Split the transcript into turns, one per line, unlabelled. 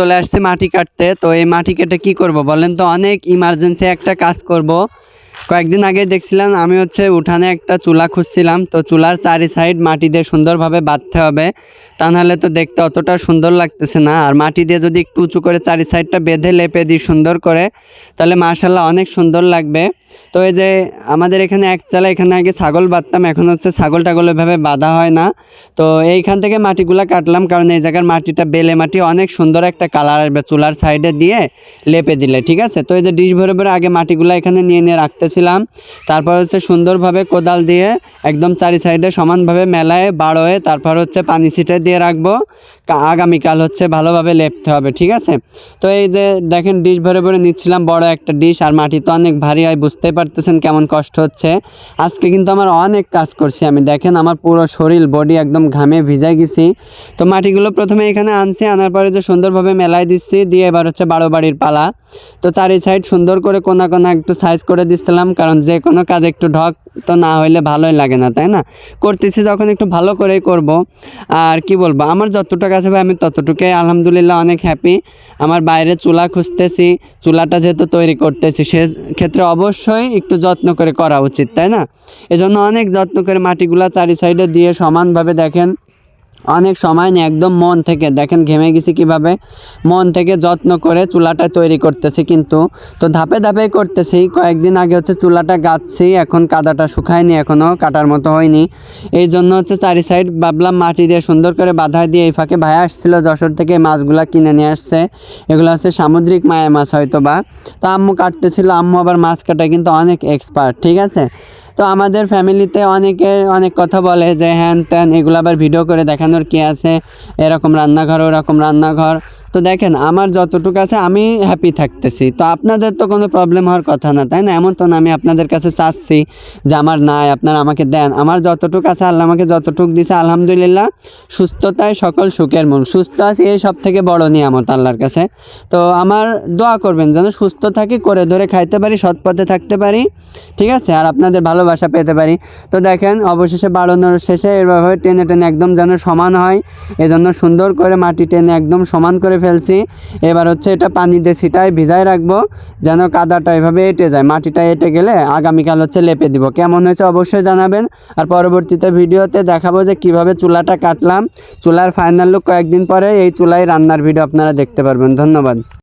চলে আসছে মাটি কাটতে, তো এই মাটি কেটে কি করব বলেন তো? অনেক ইমার্জেন্সি একটা কাজ করব। কয়েকদিন আগে দেখছিলাম আমি হচ্ছে উঠানে একটা চুলা খুঁজছিলাম, তো চুলার চারি সাইড মাটি দিয়ে সুন্দরভাবে বাঁধতে হবে, তা নাহলে তো দেখতে অতটা সুন্দর লাগতেছে না। আর মাটি দিয়ে যদি একটু উঁচু করে চারি সাইডটা বেঁধে লেপে দিই সুন্দর করে, তাহলে মাশাল্লাহ অনেক সুন্দর লাগবে। তো এই যে আমাদের এখানে এক চালা, এখানে আগে ছাগল বাঁধতাম, এখন হচ্ছে ছাগল টাগল এভাবে বাঁধা হয় না। তো এইখান থেকে মাটিগুলা কাটলাম, কারণ এই জায়গার মাটিটা বেলে মাটি অনেক সুন্দর একটা কালার আসবে চুলার সাইডে দিয়ে লেপে দিলে, ঠিক আছে? তো এই যে ডিশ ভরে ভরে আগে মাটিগুলো এখানে নিয়ে নিয়ে রাখতেছিলাম তারপর হচ্ছে সুন্দরভাবে কোদাল দিয়ে একদম চারি সাইডে সমানভাবে মেলায় বাড়োয়, তারপর হচ্ছে পানি ছিটে দিয়ে রাখব। আগামীকাল হচ্ছে ভালোভাবে লেপতে হবে, ঠিক আছে? তো এই যে দেখেন, ডিশ ভরে ভরে নিচ্ছিলাম, বড় একটা ডিশ, আর মাটি তো অনেক ভারী হয় বুঝতেই পারতেছেন কেমন কষ্ট হচ্ছে। আজকে কিন্তু আমার অনেক কাজ করছি আমি, দেখেন আমার পুরো শরীর বডি একদম ঘামে ভিজাই গেছি। তো মাটিগুলো প্রথমে এখানে আনছি, আনার পরে যে সুন্দরভাবে মেলায় দিচ্ছি, দিয়ে এবার হচ্ছে বারো বাড়ির পালা। তো চারি সাইড সুন্দর করে কোনা কোনা একটু সাইজ করে দিচ্ছিলাম কারণ যে কোনো কাজ একটু ঢক তো না হইলে ভালোই লাগে না, তাই না? করতেছি যখন একটু ভালো করেই করব। আর কি বলব, আমার যতটুকু আছে ভাই, আমি ততটুকুই আলহামদুলিল্লাহ অনেক হ্যাপি আমার বাইরে চুলা খুঁজতেছি, চুলাটা যেহেতু তৈরি করতেছি, সে ক্ষেত্রে অবশ্যই একটু যত্ন করে করা উচিত, তাই না? এজন্য অনেক যত্ন করে মাটিগুলা চারি সাইডে দিয়ে সমানভাবে দেখেন অনেক সময় নিয়ে একদম মন থেকে, দেখেন ঘেমে গেছি কীভাবে? মন থেকে যত্ন করে চুলাটা তৈরি করতেছি কিন্তু, তো ধাপে ধাপে করতেছি। কয়েকদিন আগে হচ্ছে চুলাটা গাচ্ছি এখন কাদাটা শুকায়নি এখনও কাটার মতো হয়নি। এই জন্য হচ্ছে চারি সাইড ভাবলাম মাটি দিয়ে সুন্দর করে বাধা দিয়ে এই ফাঁকে ভাই আসছিল, যশোর থেকে মাছগুলা কিনে নিয়ে আসছে। এগুলো হচ্ছে সামুদ্রিক মায়া মাছ হয়তো বা তো আম্মু কাটতেছিল, আম্মু আবার মাছ কাটায় কিন্তু অনেক এক্সপার্ট ঠিক আছে? তো আমাদের ফ্যামিলিতে অনেকে অনেক কথা বলে যে হ্যান ত্যান এগুলো আবার ভিডিও করে দেখানোর কি আছে? এরকম রান্নাঘর, ওরকম রান্নাঘর। তো দেখেন, আমার যতটুকু আছে আমি হ্যাপি থাকতেছি। তো আপনাদের তো কোনো প্রবলেম হওয়ার কথা না, তাই না? এমন তো না, আমি আপনাদের কাছে চাচ্ছি যে আমার নাই, আপনারা আমাকে দেন। আমার যতটুকু আছে আল্লাহ আমাকে যতটুকু দিছে, আলহামদুলিল্লাহ, সুস্থতায় সকল সুখের মূল। সুস্থ আছি, এই সব থেকে বড় নিয়ামত আল্লাহর কাছে। তো আমার দোয়া করবেন যেন সুস্থ থাকি, করে ধরে খাইতে পারি, সৎ পথে থাকতে পারি, ঠিক আছে? আর আপনাদের ভালোবাসা পেতে পারি। তো দেখেন, অবশেষে বাড়ানোর শেষে এভাবে টেনে টেনে একদম যেন সমান হয়, এজন্য সুন্দর করে মাটি টেনে একদম সমান করে ফেলছি। এবার হচ্ছে এটা পানি দিয়ে ছিটায় ভিজায় রাখব, যেন কাদাটা এভাবে এঁটে যায়। মাটিটা এঁটে গেলে আগামীকাল হচ্ছে লেপে দিব। কেমন হয়েছে অবশ্যই জানাবেন। আর পরবর্তীতে ভিডিওতে দেখাবো যে কীভাবে চুলাটা কাটলাম। চুলার ফাইনাল লুক কয়েকদিন পরে এই চুলায় রান্নার ভিডিও আপনারা দেখতে পারবেন। ধন্যবাদ।